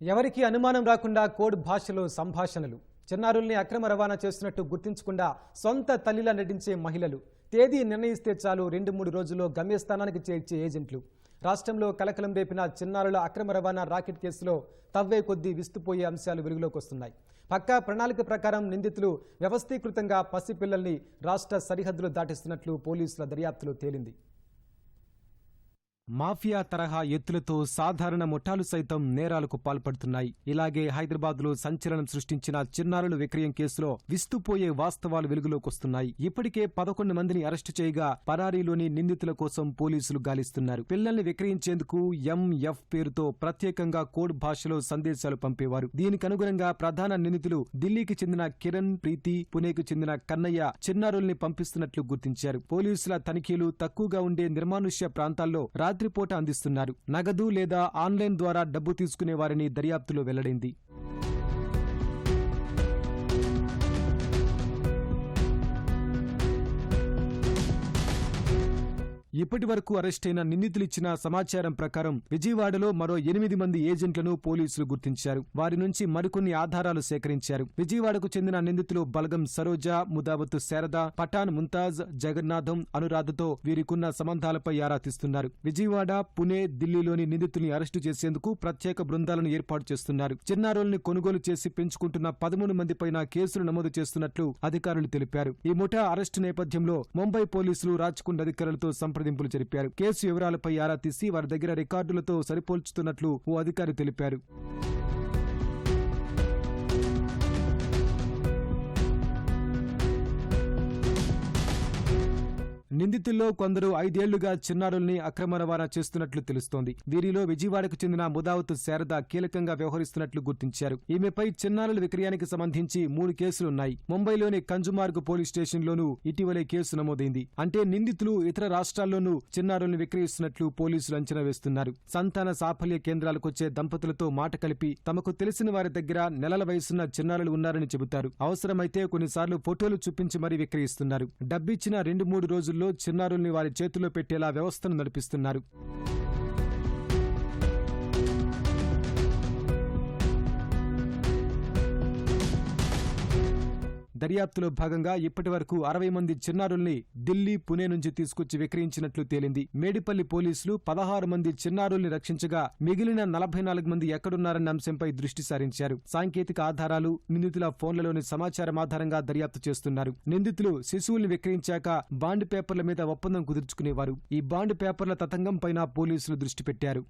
ఎవరికి అనుమానం రాకుండా కోడ్ భాషలో సంభాషణలు. చిన్నారుల్ని అక్రమ రవాణా చేస్తున్నట్టు గుర్తించకుండా సొంత తల్లిలా నటించే మహిళలు. తేదీ నిర్ణయిస్తే చాలు రెండు మూడు రోజుల్లో గమ్యస్థానానికి చేర్చే ఏజెంట్లు. రాష్ట్రంలో కలకలం రేపిన చిన్నారుల అక్రమ రవాణా రాకెట్ కేసులో తవ్వే కొద్దీ విస్తుపోయే అంశాలు వెలుగులోకి వస్తున్నాయి పక్కా ప్రణాళిక ప్రకారం నిందితులు వ్యవస్థీకృతంగా పసిపిల్లల్ని రాష్ట్ర సరిహద్దులు దాటిస్తున్నట్లు పోలీసుల దర్యాప్తులో తేలింది. మాఫియా తరహా ఎత్తులతో సాధారణ ముఠాలు సైతం నేరాలకు పాల్పడుతున్నాయి. ఇలాగే హైదరాబాద్లో సంచలనం సృష్టించిన చిన్నారుల విక్రయం కేసులో విస్తుపోయే వాస్తవాలు వెలుగులోకొస్తున్నాయి ఇప్పటికే పదకొండు మందిని అరెస్టు చేయగా పరారీలోని నిందితుల కోసం పోలీసులు గాలిస్తున్నారు. పిల్లల్ని విక్రయించేందుకు ఎంఎఫ్ పేరుతో ప్రత్యేకంగా కోడ్ భాషలో సందేశాలు పంపేవారు. దీనికి అనుగుణంగా ప్రధాన నిందితులు ఢిల్లీకి చెందిన కిరణ్ ప్రీతి పుణేకు చెందిన కన్నయ్య చిన్నారుల్ని పంపిస్తున్నట్లు గుర్తించారు. పోలీసుల తనిఖీలు తక్కువగా ఉండే నిర్మానుష్య ప్రాంతాల్లో రాత్రిపూట అందిస్తున్నారు. నగదు లేదా ఆన్లైన్ ద్వారా డబ్బు తీసుకునే వారిని దర్యాప్తులో వెల్లడైంది. ఇప్పటి వరకు అరెస్టైన నిందితులిచ్చిన సమాచారం ప్రకారం విజయవాడలో మరో ఎనిమిది మంది ఏజెంట్లను పోలీసులు గుర్తించారు. వారి నుంచి మరికొన్ని ఆధారాలు సేకరించారు. విజయవాడకు చెందిన నిందితులు బలగం సరోజ ముదావత్ శారద పఠాన్ ముంతాజ్ జగన్నాథం అనురాధతో వీరికున్న సంబంధాలపై ఆరా తీస్తున్నారు. విజయవాడ పుణే ఢిల్లీలోని నిందితుల్ని అరెస్టు చేసేందుకు ప్రత్యేక బృందాలను ఏర్పాటు చేస్తున్నారు. చిన్నారుల్ని కొనుగోలు చేసి పెంచుకుంటున్న పదమూడు మంది పైన కేసులు నమోదు చేస్తున్నట్లు అధికారులు తెలిపారు. ఈ ముఠా అరెస్టు నేపథ్యంలో ముంబై పోలీసులు రాజ్కుండ్ అధికారులతో సంప్రదింపులు జరిపారు కేసు వివరాలపై ఆరా తీసి వారి దగ్గర రికార్డులతో సరిపోల్చుతున్నట్లు ఓ అధికారి తెలిపారు. నిందితుల్లో కొందరు ఐదేళ్ళుగా చిన్నారుల్ని అక్రమ రవాణా చేస్తున్నట్లు తెలుస్తోంది. వీరిలో విజయవాడకు చెందిన ముదావత్ శారద కీలకంగా వ్యవహరిస్తున్నట్లు గుర్తించారు. ఈమెపై చిన్నారుల విక్రయానికి సంబంధించి మూడు కేసులున్నాయి. ముంబైలోని కంజుమార్గ్ పోలీస్ స్టేషన్లోనూ ఇటీవలే కేసు నమోదైంది. అంటే నిందితులు ఇతర రాష్ట్రాల్లోనూ చిన్నారుల్ని విక్రయిస్తున్నట్లు పోలీసులు అంచనా వేస్తున్నారు. సంతాన సాఫల్య కేంద్రాలకొచ్చే దంపతులతో మాట కలిపి తమకు తెలిసిన వారి దగ్గర నెలల వయసున్న చిన్నారులు ఉన్నారని చెబుతారు. అవసరమైతే కొన్నిసార్లు ఫోటోలు చూపించి మరీ విక్రయిస్తున్నారు. డబ్బిచ్చిన రెండు మూడు రోజుల్లో చిన్నారుల్ని వారి చేతిలో పెట్టేలా వ్యవస్థను నడిపిస్తున్నారు. దర్యాప్తులో భాగంగా ఇప్పటి వరకు అరవై మంది చిన్నారుల్ని ఢిల్లీ పుణే నుంచి తీసుకొచ్చి విక్రయించినట్లు తేలింది. మేడిపల్లి పోలీసులు పదహారు మంది చిన్నారుల్ని రక్షించగా మిగిలిన నలభై నాలుగు మంది ఎక్కడున్నారన్న అంశంపై దృష్టి సారించారు. సాంకేతిక ఆధారాలు నిందితుల ఫోన్లలోని సమాచారం ఆధారంగా దర్యాప్తు చేస్తున్నారు. నిందితులు శిశువుల్ని విక్రయించాక బాండ్ పేపర్ల మీద ఒప్పందం కుదుర్చుకునేవారు. ఈ బాండ్ పేపర్ల తతంగం పైన పోలీసులు దృష్టి పెట్టారు.